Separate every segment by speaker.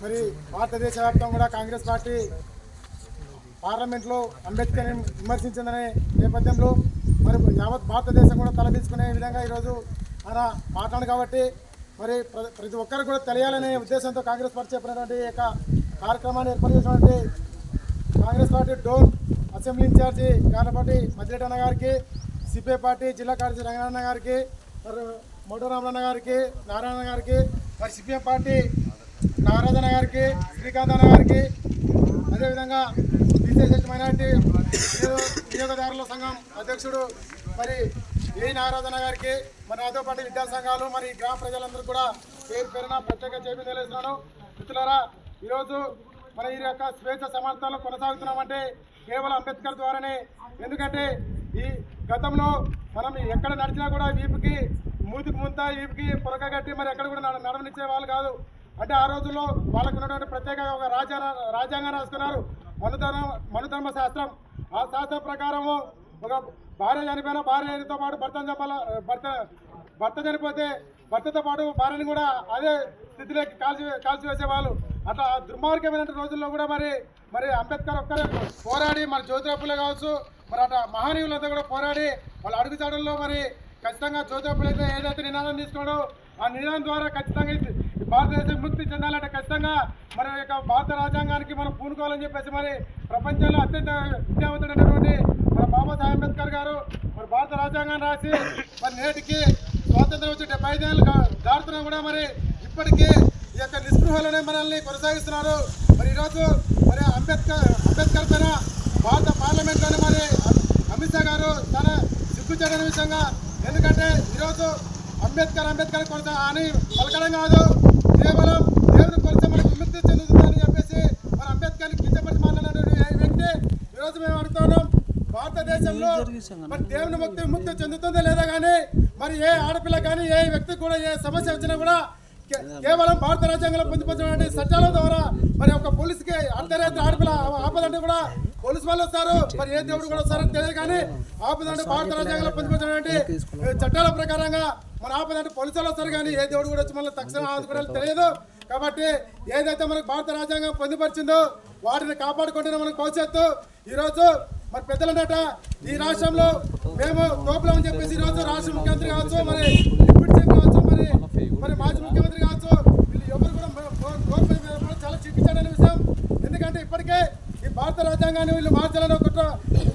Speaker 1: మరి భారతదేశ వ్యాప్తంగా కూడా కాంగ్రెస్ పార్టీ పార్లమెంట్లో అంబేద్కర్ని విమర్శించిందనే నేపథ్యంలో మరి యావత్ భారతదేశం కూడా తలదించుకునే విధంగా ఈరోజు ఆయన మాట్లాడు కాబట్టి మరి ప్ర- ప్రతి ఒక్కరు కూడా తెలియాలనే ఉద్దేశంతో కాంగ్రెస్ పార్టీ చెప్పినటువంటి యొక్క కార్యక్రమాన్ని ఏర్పాటు చేసినటువంటి Congress party Dhone assembly incharge Garlapati Maddireddy గారికి సిపిఐ పార్టీ జిల్లా కార్యదర్శి రంగనారాయణ గారికి మరి మోటూరామన్న గారికి నారాయణ గారికి మరి సిపిఎం పార్టీ నారాధన గారికి శ్రీకాంత్ అన్న గారికి అదేవిధంగా బీసీఎస్ మైనార్టీ వినియోగదారుల సంఘం అధ్యక్షుడు మరి ఏ నారాధన గారికి మరి నాతో పాటు విద్యా సంఘాలు మరి గ్రామ ప్రజలందరూ కూడా పేరు పేరున ప్రత్యేక చేపి తెలియజేస్తున్నాను. మిత్రులారా ఈరోజు మన ఈ యొక్క స్వేచ్ఛ సమానతలో కొనసాగుతున్నామంటే కేవలం అంబేద్కర్ ద్వారానే. ఎందుకంటే ఈ గతంలో మనం ఎక్కడ నడిచినా కూడా వీపుకి మూతికి ముంత వీపుకి పొరక కట్టి మరి ఎక్కడ కూడా నడవనిచ్చే వాళ్ళు కాదు. అంటే ఆ రోజుల్లో వాళ్ళకు ఉన్నటువంటి ప్రత్యేక ఒక రాజా రాజ్యాంగం రాసుకున్నారు. మనుధర్మ మనుధర్మ శాస్త్రం. ఆ శాస్త్రం ప్రకారము ఒక భార్య చనిపోయిన భార్యతో పాటు భర్తను చంపాల భర్త భర్త చనిపోతే భర్తతో పాటు భార్యని కూడా అదే స్థితిలోకి కాల్చి కాల్చి వేసేవాళ్ళు. అట్లా దుర్మార్గమైన రోజుల్లో కూడా మరి మరి అంబేద్కర్ ఒక్కరే పోరాడి మన జ్యోతిరాపులే కావచ్చు మరి అట్లా మహనీయులంతా కూడా పోరాడి వాళ్ళ అడుగుజాడల్లో మరి ఖచ్చితంగా జ్యోతిరాపులు అయితే ఏదైతే నినాదం తీసుకోడో ఆ నినాదం ద్వారా ఖచ్చితంగా భారతదేశం ముక్తి చెందాలంటే ఖచ్చితంగా మన యొక్క భారత రాజ్యాంగానికి మనం పూనుకోవాలని చెప్పేసి మరి ప్రపంచంలో అత్యంత విద్యావంతుడైనటువంటి మన బాబాసాహెబ్ అంబేద్కర్ గారు మరి భారత రాజ్యాంగాన్ని రాసి మరి నేటికి స్వాతంత్రం వచ్చి డెబ్బై ఐదేళ్ళు దాటుతున్నా కూడా మరి ఇప్పటికీ ఈ యొక్క నిస్పృహలనే మనల్ని కొనసాగిస్తున్నారు. మరి ఈరోజు మరి అంబేద్కర్ అంబేద్కర్ పైన భారత పార్లమెంట్లోనే మరి అమిత్ షా గారు తన సిగ్గుచేటని విషయంగా ఎందుకంటే ఈరోజు అంబేద్కర్ అంబేద్కర్ కొరత అని పలకడం కాదు కేవలం దేవుని కొరత మనకు విముక్తి చెందుతుందని చెప్పేసి మన అంబేద్కర్ని కించపరిచి మాట్లాడిన వ్యక్తి ఈరోజు మేము అడుగుతున్నాం భారతదేశంలో మరి దేవుని ముక్తి విముక్తి చెందుతుందో లేదా కానీ మరి ఏ ఆడపిల్ల కానీ ఏ వ్యక్తికి కూడా ఏ సమస్య వచ్చినా కూడా కేవలం భారత రాజ్యాంగంలో పొందుపరిచినటువంటి చట్టాల ద్వారా మరి ఒక పోలీసుకి అర్ధరాత్రి ఆడపిల్ల ఆపదంటే కూడా పోలీసు వాళ్ళు వస్తారు. మరి ఏ దేవుడు కూడా వస్తారని తెలియదు కానీ ఆపదంటే భారత రాజ్యాంగంలో పొందుపరిచినటువంటి చట్టాల ప్రకారంగా మన ఆపదంటే పోలీసు వాళ్ళు వస్తారు కానీ ఏ దేవుడు కూడా వచ్చి మళ్ళీ తక్షణం ఆదుకోవడానికి తెలియదు. కాబట్టి ఏదైతే మనకు భారత రాజ్యాంగం పొందుపరిచిందో వాటిని కాపాడుకుంటున్న మనకు భవిష్యత్తు. ఈరోజు మరి పెద్దలన్నట ఈ రాష్ట్రంలో మేము తోపులం చెప్పేసి ఈరోజు రాష్ట్ర ముఖ్యమంత్రి కావచ్చు మరి డిప్యూటీ సీఎం కావచ్చు మరి మరి మాజీ ముఖ్యమంత్రి కావచ్చు వీళ్ళు ఎవరు కూడా మన గో- గవర్నమెంట్ మీద కూడా చాలా చిక్కించాడనే విషయం. ఎందుకంటే ఇప్పటికే ఈ భారత రాజ్యాంగాన్ని వీళ్ళు మార్చాలని కుట్ర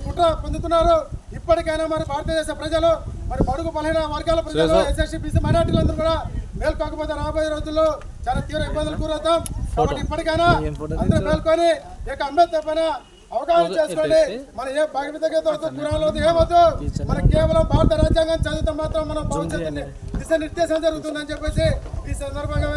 Speaker 1: కుట్ర పొందుతున్నారు. ఇప్పటికైనా మరి భారతదేశ ప్రజలు మరి బడుగు బలహీన వర్గాల ప్రజలు ఎస్ఎస్సీ బీసీ మైనార్టీలందరూ కూడా మేల్కోకపోతే రాబోయే రోజుల్లో చాలా తీవ్ర ఇబ్బందులు కూరవుతాం కాబట్టి ఇప్పటికైనా అందరూ మేల్కొని యొక్క అంబేద్కర్ పైన అవగాహన చేసుకోండి. మన ఏ భగవద్గీత పురాణంలో ఏమవుతూ మన కేవలం భారత రాజ్యాంగం చదివితే మాత్రం మన భవిష్యత్తుని దిశ నిర్దేశం జరుగుతుందని చెప్పేసి ఈ సందర్భంగా